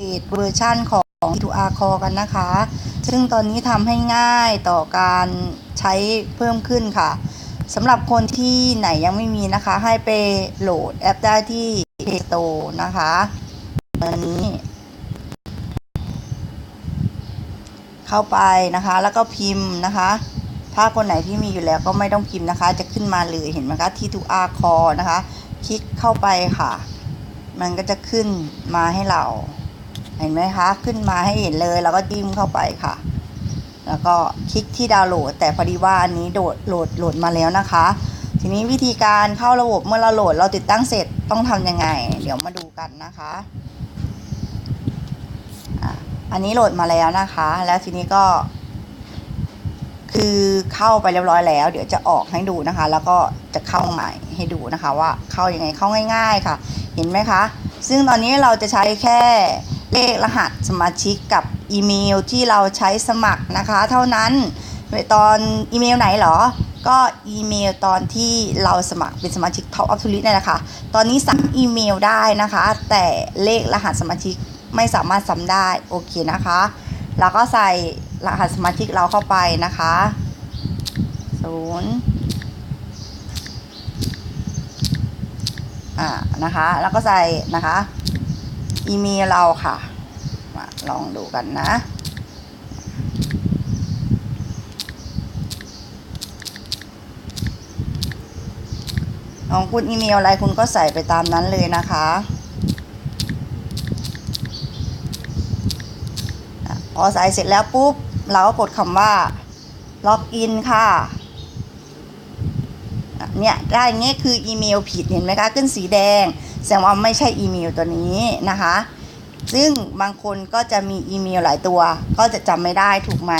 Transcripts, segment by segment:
เดตเวอร์ชั่นของ T2R Core กันนะคะ ซึ่งตอนนี้ทำให้ง่ายต่อการใช้เพิ่มขึ้นค่ะสำหรับคนที่ไหนยังไม่มีนะคะ ให้ไปโหลดแอปได้ที่ Play Store นะคะตอนนี้ เข้าไปนะคะ แล้วก็พิมพ์นะคะ ถ้าคนไหนที่มีอยู่แล้วก็ไม่ต้องพิมพ์นะคะ จะขึ้นมาเลยเห็นไหมคะ T2R Core นะคะ คลิกเข้าไปค่ะ มันก็จะขึ้นมาให้เรา เห็นไหมคะ ขึ้นมาให้เห็นเลยแล้วก็จิ้มเข้าไปค่ะ แล้วก็คลิกที่ดาวน์โหลด แต่พอดีว่าอันนี้โดดโหลดโหลดมาแล้วนะคะ ทีนี้วิธีการเข้าระบบเมื่อเราโหลดเราติดตั้งเสร็จต้องทำยังไง เดี๋ยวมาดูกันนะคะอะอันนี้โหลดมาแล้วนะคะ แล้วทีนี้ก็ คือเข้าไปเรียบร้อยแล้ว เดี๋ยวจะออกให้ดูนะคะ แล้วก็จะเข้าใหม่ให้ดูนะคะ ว่าเข้ายังไงเข้าง่าย ๆค่ะ เห็นไหมคะ ซึ่งตอนนี้เราจะใช้แค่ เลขรหัสสมาชิกกับอีเมลที่เราใช้สมัครนะคะ เท่านั้นตอนอีเมลไหนเหรอ ก็อีเมลตอนที่เราสมัครเป็นสมาชิก Top of t o l i s t นี่นแหละค่ะ ตอนนี้ซ้ำอีเมลได้นะคะ แต่เลขรหัสสมาชิกไม่สามารถซ้ำได้โอเคนะคะแล้วก็ใส่รหัสสมาชิกเราเข้าไปนะคะศูนย์อ่านะคะ แล้วก็ใส่นะคะ อีเมลเราค่ะ มาลองดูกันนะของคุณอีเมลอะไรคุณก็ใส่ไปตามนั้นเลยนะคะพอใส่เสร็จแล้วปุ๊บ เราก็กดคำว่าล็อกอินค่ะ เนี่ยได้อย่างเงี้ยคืออีเมลผิดเห็นไหมคะขึ้นสีแดง แสดงว่าไม่ใช่อีเมลตัวนี้นะคะ ซึ่งบางคนก็จะมีอีเมลหลายตัว ก็จะจำไม่ได้ถูกไหม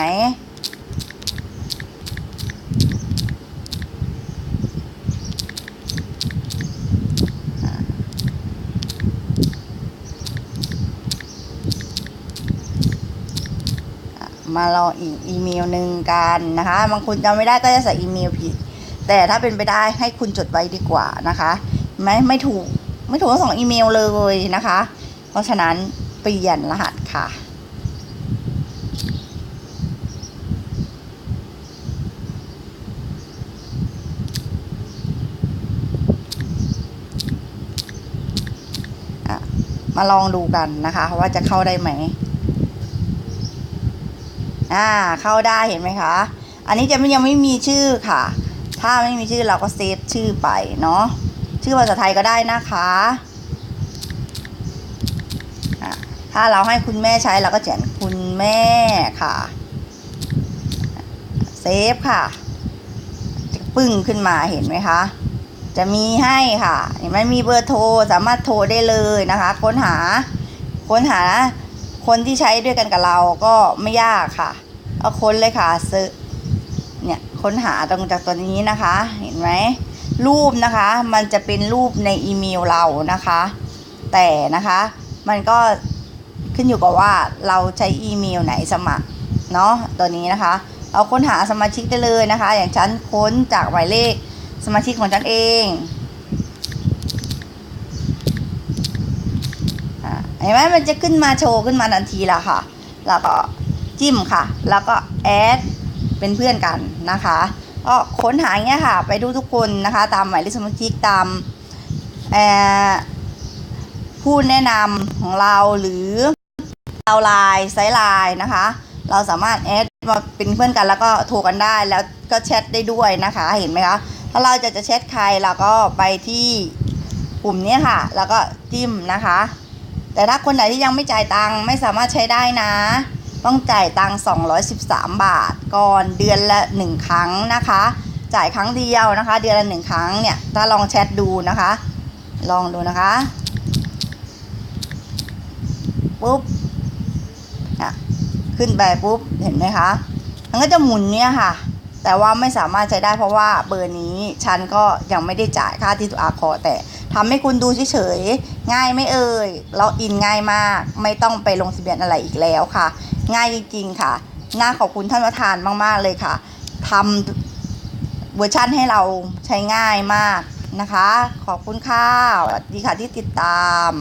มาลออีกอีเมลหนึ่งกันนะคะ บางคนจำไม่ได้ก็จะใส่อีเมลผิด แต่ถ้าเป็นไปได้ให้คุณจดไว้ดีกว่านะคะ ไม่ไม่ถูกไม่ถูกทั้งสองอีเมลเลยนะคะ เพราะฉะนั้นเปลี่ยนรหัสค่ะมาลองดูกันนะคะ ว่าจะเข้าได้ไหม อ่า เข้าได้เห็นไหมคะ อันนี้จะยังไม่มีชื่อค่ะ ถ้าไม่มีชื่อเราก็เซฟชื่อไปเนาะชื่อภาษาไทยก็ได้นะคะะถ้าเราให้คุณแม่ใช้เราก็เขียนคุณแม่ค่ะ เซฟค่ะจะปึ้งขึ้นมาเห็นไหมคะ จะมีให้ค่ะเห็นไหมมีเบอร์โทรสามารถโทรได้เลยนะคะ ค้นหาค้นหาคนที่ใช้ด้วยกันกับเราก็ไม่ยากค่ะเอาค้นเลยค่ะเซอ เนี่ยค้นหาตรงจากตัวนี้นะคะ เห็นไหมรูปนะคะ มันจะเป็นรูปในอีเมลเรานะคะ แต่นะคะมันก็ขึ้นอยู่กับว่าเราใช้อีเมลไหนสมัครเนาะตัวนี้นะคะ เอาค้นหาสมาชิกได้เลยนะคะ อย่างฉันค้นจากหมายเลขสมาชิกของฉันเองเห็นไหมมันจะขึ้นมาโชว์ขึ้นมาทันทีละค่ะ แล้วก็จิ้มค่ะ แล้วก็แอด เป็นเพื่อนกันนะคะก็ค้นหาอย่างเงี้ยค่ะ ไปดูทุกคนนะคะ ตามหมายเลขสมาชิกตามผู้แนะนำของเราหรือเราไลน์ไซส์ไลน์นะคะ เราสามารถแอดมาเป็นเพื่อนกันแล้วก็โทรกันได้แล้วก็แชทได้ด้วยนะคะ เห็นไหมคะถ้าเราจะจะแชทใครเราก็ไปที่ปุ่มนี้ค่ะ แล้วก็จิ้มนะคะ แต่ถ้าคนไหนที่ยังไม่จ่ายตังค์ไม่สามารถใช้ได้นะ ต้องจ่ายตังค์213 บาท ก่อนเดือนละ 1 ครั้งนะคะ จ่ายครั้งเดียวนะคะ เดือนละ 1 ครั้งเนี่ย ถ้าลองแชทดูนะคะ ลองดูนะคะปุ๊บอะขึ้นไปปุ๊บ เห็นไหมคะ มันก็จะหมุนเนี่ยค่ะ แต่ว่าไม่สามารถใช้ได้เพราะว่าเบอร์นี้ฉันก็ยังไม่ได้จ่ายค่าที่ตัวอาคอแต่ทำให้คุณดูเฉยๆ ง่ายไม่เอ่ยล็อกอินง่ายมาก ไม่ต้องไปลงทะเบียนอะไรอีกแล้วค่ะ ง่ายจริงๆค่ะน่าขอบคุณท่านประธานมาก ๆ เลยค่ะทำเวอร์ชั่นให้เราใช้ง่ายมากนะคะ ขอบคุณค่ะสวัสดีค่ะที่ติดตาม